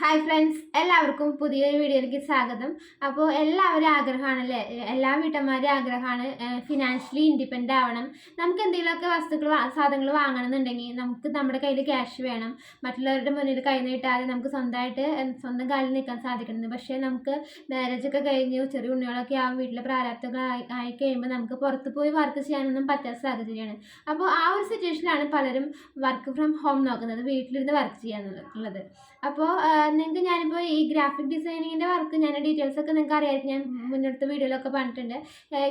Hi friends എല്ലാവർക്കും പുതിയൊരു വീഡിയോയിലേക്ക് സ്വാഗതം. അപ്പോൾ എല്ലാവരും ആഗ്രഹമാണ് അല്ലേ എല്ലാ വീട്ടന്മാരും ആഗ്രഹമാണ് ഫിനാൻഷ്യലി ഇൻഡിപെൻഡന്റ് ആവണം. നമുക്ക് എന്തെങ്കിലുമൊക്കെ വസ്തുക്കൾ സാധനങ്ങൾ വാങ്ങണമെന്നുണ്ടെങ്കിൽ നമുക്ക് നമ്മുടെ കയ്യിൽ ക്യാഷ് വേണം. മറ്റുള്ളവരുടെ മുന്നിൽ കൈ നീട്ടാതെ നമുക്ക് സ്വന്തമായിട്ട് സ്വന്തം കാലിൽ നിൽക്കാൻ സാധിക്കണം പക്ഷേ നമുക്ക് മാരേജ് ഒക്കെ കഴിഞ്ഞു ചെറിയ ഉണ്ണികളൊക്കെ ആവും വീട്ടിലെ പ്രാരാബ്ദങ്ങൾ ആയി കഴിയുമ്പോൾ നമുക്ക് പുറത്ത് പോയി വർക്ക് ചെയ്യാനൊന്നും പറ്റാത്ത സാഹചര്യമാണ്. അപ്പോൾ ആ ഒരു സിറ്റുവേഷനിലാണ് പലരും വർക്ക് ഫ്രം ഹോം നോക്കുന്നത് വീട്ടിലിരുന്ന് വർക്ക് ചെയ്യാന്നുള്ളത് അപ്പോൾ നിങ്ങൾക്ക് ഞാനിപ്പോൾ ഈ ഗ്രാഫിക് ഡിസൈനിങ്ങിന്റെ വർക്ക് ഞാൻ ഡീറ്റെയിൽസ് ഒക്കെ നിങ്ങൾക്ക് അറിയാമായിരിക്കും ഞാൻ മുന്നടുത്ത വീഡിയോയിലൊക്കെ പറഞ്ഞിട്ടുണ്ട്.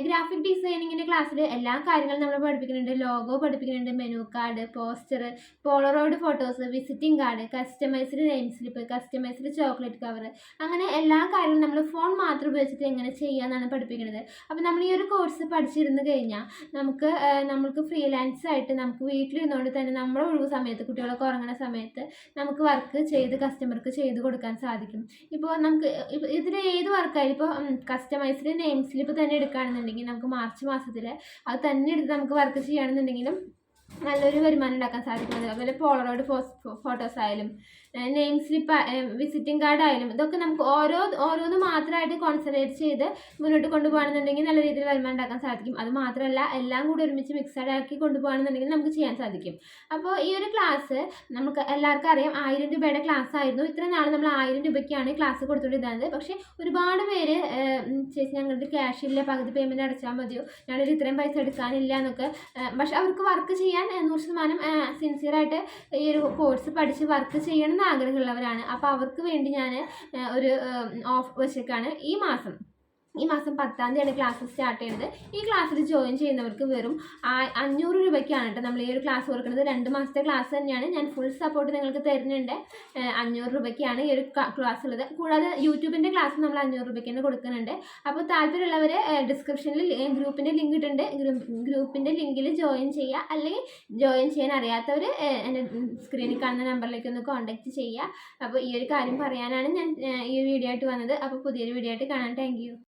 ഗ്രാഫിക് ഡിസൈനിങ്ങിന്റെ ക്ലാസ്സിൽ എല്ലാ കാര്യങ്ങളും നമ്മൾ പഠിപ്പിക്കുന്നുണ്ട്. ലോഗോ പഠിപ്പിക്കുന്നുണ്ട് menu card poster polaroid photos visiting card customised name slip customised chocolate cover അങ്ങനെ എല്ലാ കാര്യങ്ങളും നമ്മൾ ഫോൺ മാത്രം ഉപയോഗിച്ചിട്ട് എങ്ങനെ ചെയ്യാമെന്നാണ് പഠിപ്പിക്കുന്നത്. അപ്പോൾ നമ്മൾ ഈ ഒരു കോഴ്സ് പഠിച്ചിരുന്ന് കഴിഞ്ഞാൽ നമുക്ക് നമുക്ക് ഫ്രീലാൻസ് ആയിട്ട് നമുക്ക് വീട്ടിലിരുന്നുകൊണ്ട് തന്നെ നമ്മുടെ ഒഴിവ് സമയത്ത് കുട്ടികളൊക്കെ ഉറങ്ങുന്ന സമയത്ത് നമുക്ക് വർക്ക് ചെയ്ത് കസ്റ്റമർക്ക് ചെയ്ത് കൊടുക്കാൻ സാധിക്കും. ഇപ്പോൾ നമുക്ക് ഇതിൽ ഏത് വർക്കായാലും ഇപ്പോൾ കസ്റ്റമൈസ്ഡ് നെയിം സ്ലിപ്പ് തന്നെ എടുക്കുകയാണെന്നുണ്ടെങ്കിൽ നമുക്ക് മാർച്ച് മാസത്തിൽ അത് തന്നെ എടുത്ത് നമുക്ക് വർക്ക് ചെയ്യുകയാണെന്നുണ്ടെങ്കിലും നല്ലൊരു വരുമാനം ഉണ്ടാക്കാൻ സാധിക്കുന്നത് അതുപോലെ പോളറോയിഡ് ഫോട്ടോസ് ആയാലും നെയിം സ്ലിപ്പ് വിസിറ്റിംഗ് കാർഡ് ആയാലും ഇതൊക്കെ നമുക്ക് ഓരോ ഓരോന്ന് മാത്രമായിട്ട് കോൺസെൻട്രേറ്റ് ചെയ്ത് മുന്നോട്ട് കൊണ്ടുപോകണമെന്നുണ്ടെങ്കിൽ നല്ല രീതിയിൽ വരുമാനം ഉണ്ടാക്കാൻ സാധിക്കും. അത് മാത്രമല്ല എല്ലാം കൂടി ഒരുമിച്ച് മിക്സഡ് ആക്കി കൊണ്ടുപോകണമെന്നുണ്ടെങ്കിൽ നമുക്ക് ചെയ്യാൻ സാധിക്കും. അപ്പോൾ ഈ ഒരു ക്ലാസ് നമുക്ക് എല്ലാവർക്കും അറിയാം ആയിരം രൂപയുടെ ക്ലാസ് ആയിരുന്നു. ഇത്ര നാൾ നമ്മൾ ആയിരം രൂപയ്ക്കാണ് ക്ലാസ് കൊടുത്തുകൊണ്ടിരുന്നത്. പക്ഷേ ഒരുപാട് പേര് ചേച്ചി ഞങ്ങളുടെ ക്യാഷ് ഇല്ല പകുതി പേയ്മെന്റ് അടച്ചാൽ മതിയോ? ഞാനൊരു ഇത്രയും പൈസ എടുക്കാനില്ല എന്നൊക്കെ പക്ഷെ അവർക്ക് വർക്ക് ചെയ്യാൻ നൂറ് ശതമാനം സിൻസിയറായിട്ട് ഈ ഒരു കോഴ്സ് പഠിച്ച് വർക്ക് ചെയ്യണം ആഗ്രഹമുള്ളവരാണ്. അപ്പോൾ അവർക്ക് വേണ്ടി ഞാൻ ഒരു ഓഫ് വെച്ചേക്കാണ് ഈ മാസം. ഈ മാസം പത്താം തീയതിയാണ് ക്ലാസ് സ്റ്റാർട്ട് ചെയ്യുന്നത്. ഈ ക്ലാസ്സിൽ ജോയിൻ ചെയ്യുന്നവർക്ക് വെറും അഞ്ഞൂറ് രൂപയ്ക്കാണ് കേട്ടോ നമ്മൾ ഈ ഒരു ക്ലാസ് കൊടുക്കുന്നത്. രണ്ട് മാസത്തെ ക്ലാസ് തന്നെയാണ്. ഞാൻ ഫുൾ സപ്പോർട്ട് നിങ്ങൾക്ക് തരുന്നുണ്ട്. അഞ്ഞൂറ് രൂപയ്ക്കാണ് ഈ ഒരു ക്ലാസ് ഉള്ളത്. കൂടാതെ യൂട്യൂബിന്റെ ക്ലാസ് നമ്മൾ അഞ്ഞൂറ് രൂപയ്ക്ക് തന്നെ കൊടുക്കുന്നുണ്ട് അപ്പോൾ താല്പര്യമുള്ളവർ ഡിസ്ക്രിപ്ഷനിൽ ഗ്രൂപ്പിന്റെ ലിങ്ക് ഇട്ടുണ്ട്. ഗ്രൂപ്പിന്റെ ലിങ്കിൽ ജോയിൻ ചെയ്യുക. അല്ലെങ്കിൽ ജോയിൻ ചെയ്യാൻ അറിയാത്തവർ എന്റെ സ്ക്രീനിൽ കാണുന്ന നമ്പറിലേക്ക് ഒന്ന് കോൺടാക്റ്റ് ചെയ്യുക. അപ്പോൾ ഈ ഒരു കാര്യം പറയാനാണ് ഞാൻ ഈ വീഡിയോ ആയിട്ട് വന്നത്. അപ്പോൾ പുതിയൊരു വീഡിയോ ആയിട്ട് കാണാൻ താങ്ക്